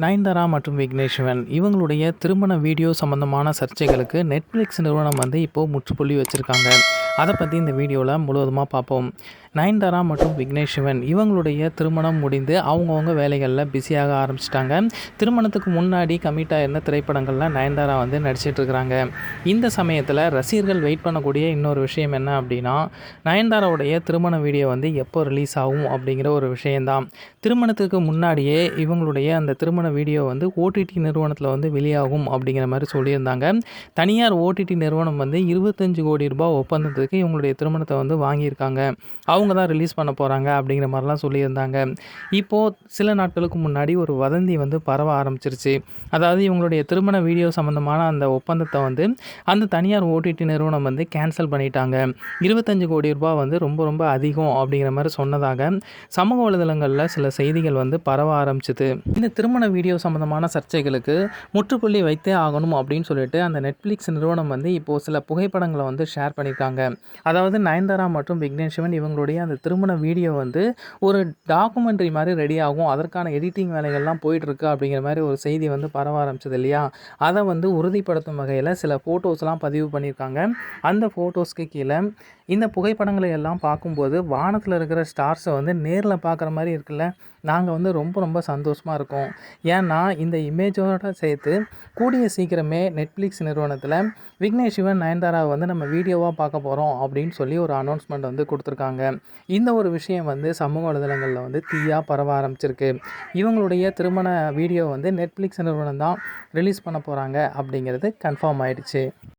நயன்தாரா மற்றும் விக்னேஷ்வன் இவங்களுடைய திருமண வீடியோ சம்மந்தமான சர்ச்சைகளுக்கு நெட்ஃப்ளிக்ஸ் நிறுவனம் வந்து இப்போது முற்றுப்புள்ளி வச்சுருக்காங்க. அதை பற்றி இந்த வீடியோவில் முழுவதுமாக பார்ப்போம். நயன்தாரா மற்றும் விக்னேஷ் சிவன் இவங்களுடைய திருமணம் முடிந்து அவங்கவுங்க வேலைகளில் பிஸியாக ஆரம்பிச்சிட்டாங்க. திருமணத்துக்கு முன்னாடி கமிட்டாக இருந்த திரைப்படங்கள்லாம் நயன்தாரா வந்து நடிச்சிட்டு இருக்கிறாங்க. இந்த சமயத்தில் ரசிகர்கள் வெயிட் பண்ணக்கூடிய இன்னொரு விஷயம் என்ன அப்படின்னா நயன்தாராவுடைய திருமண வீடியோ வந்து எப்போ ரிலீஸ் ஆகும் அப்படிங்கிற ஒரு விஷயந்தான் திருமணத்துக்கு முன்னாடியே இவங்களுடைய அந்த திருமண வீடியோ வந்து ஓடிடி நிறுவனத்தில் வந்து வெளியாகும் அப்படிங்கிற மாதிரி சொல்லியிருந்தாங்க. தனியார் ஓடிடி நிறுவனம் வந்து இருபத்தஞ்சு கோடி ரூபாய் ஒப்பந்தத்துக்கு இவங்களுடைய திருமணத்தை வந்து வாங்கியிருக்காங்க. அவங்க தான் ரிலீஸ் பண்ண போகிறாங்க அப்படிங்கிற மாதிரிலாம் சொல்லியிருந்தாங்க. இப்போது சில நாட்களுக்கு முன்னாடி ஒரு வதந்தி வந்து பரவ ஆரம்பிச்சிருச்சு. அதாவது இவங்களுடைய திருமண வீடியோ சம்மந்தமான அந்த ஒப்பந்தத்தை வந்து அந்த தனியார் ஓடிடி நிறுவனம் வந்து கேன்சல் பண்ணிட்டாங்க. இருபத்தஞ்சு கோடி ரூபாய் வந்து ரொம்ப ரொம்ப அதிகம் அப்படிங்கிற மாதிரி சொன்னதாக சமூக வலைதளங்களில் சில செய்திகள் வந்து பரவ ஆரம்பிச்சது. இந்த திருமண வீடியோ சம்மந்தமான சர்ச்சைகளுக்கு முற்றுப்புள்ளி வைத்தே ஆகணும் அப்படின்னு சொல்லிட்டு அந்த நெட்ஃப்ளிக்ஸ் நிறுவனம் வந்து இப்போது சில புகைப்படங்களை வந்து ஷேர் பண்ணியிருக்காங்க அதாவது நயன்தாரா மற்றும் விக்னேஷ் சிவன் இவங்களுடைய அந்த திருமண வீடியோ வந்து ஒரு டாக்குமெண்ட்ரி மாதிரி ரெடி ஆகும். அதற்கான எடிட்டிங் வேலைகள்லாம் போயிட்டுருக்கு அப்படிங்கிற மாதிரி ஒரு செய்தி வந்து பரவ ஆரம்பிச்சது இல்லையா? அதை வந்து உறுதிப்படுத்தும் வகையில் சில ஃபோட்டோஸ்லாம் பதிவு பண்ணியிருக்காங்க. அந்த ஃபோட்டோஸ்க்கு கீழே இந்த புகைப்படங்களை எல்லாம் பார்க்கும்போது வானத்தில் இருக்கிற ஸ்டார்ஸை வந்து நேரில் பார்க்குற மாதிரி இருக்குல்ல? நாங்கள் வந்து ரொம்ப ரொம்ப சந்தோஷமாக இருக்கோம். ஏன்னா இந்த இமேஜோட சேர்த்து கூடிய சீக்கிரமே நெட்ஃப்ளிக்ஸ் நிறுவனத்தில் விக்னேஷ் சிவன் நயன்தாராவை வந்து நம்ம வீடியோவாக பார்க்க போகிறோம் போகிறோம் அப்படின்னு சொல்லி ஒரு அனௌன்ஸ்மெண்ட் வந்து கொடுத்துருக்காங்க. இந்த ஒரு விஷயம் வந்து சமூக வலைதளங்களில் வந்து தீயாக பரவ ஆரம்பிச்சிருக்கு. இவங்களுடைய திருமண வீடியோ வந்து நெட்ஃப்ளிக்ஸ் நிறுவனம் தான் ரிலீஸ் பண்ண போகிறாங்க அப்படிங்கிறது கன்ஃபார்ம் ஆயிடுச்சு.